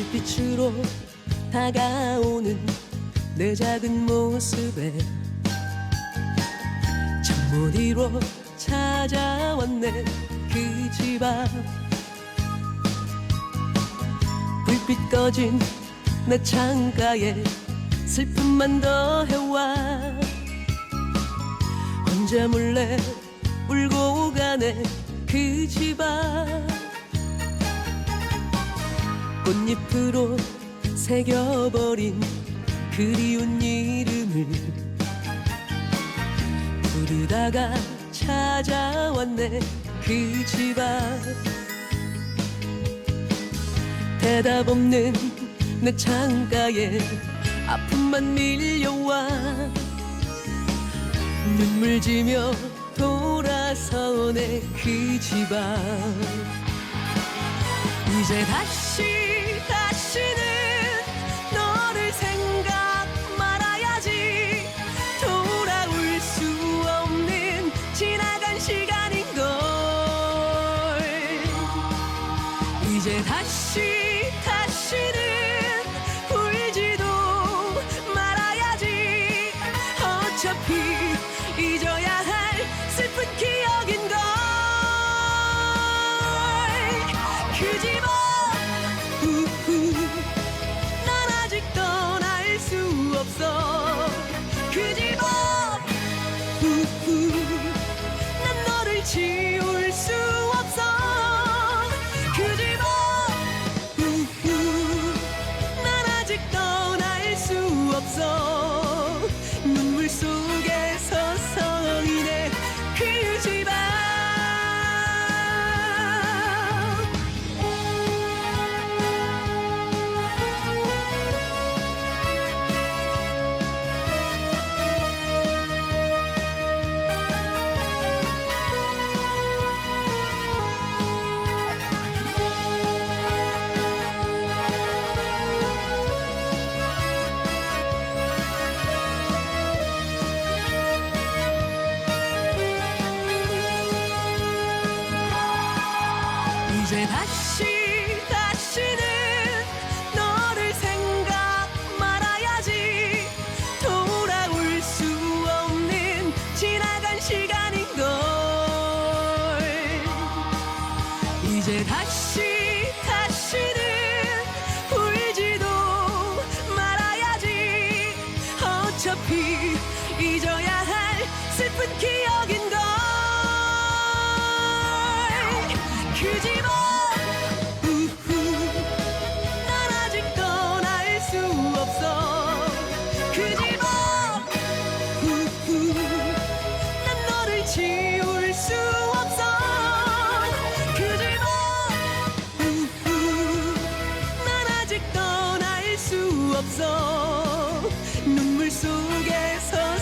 위로 다가오는 내 작은 모습에 창문 위로 찾아왔네 그 집 앞 불빛 꺼진 내 창가에 슬픔만 더해와. 혼자 몰래 울고 가네 그 집 앞 꽃잎으로 새겨버린 그리운 이름을 부르다가 찾아왔네 그 집 앞 대답 없는 내 창가에 아픔만 밀려와 눈물 지며 돌아서네 그 집 앞 이제 다시 이제 다시 다시는 울지도 말아야지. 어차피 잊어야 할 슬픈 기억인 걸. 그집앞 이제 다시 다시는 너를 생각 말아야지. 돌아올 수 없는 지나간 시간인걸. 이제 다시 다시는 울지도 말아야지. 어차피 잊어야 할 슬픈 기억인걸. 그집 없어. 눈물 속에 서서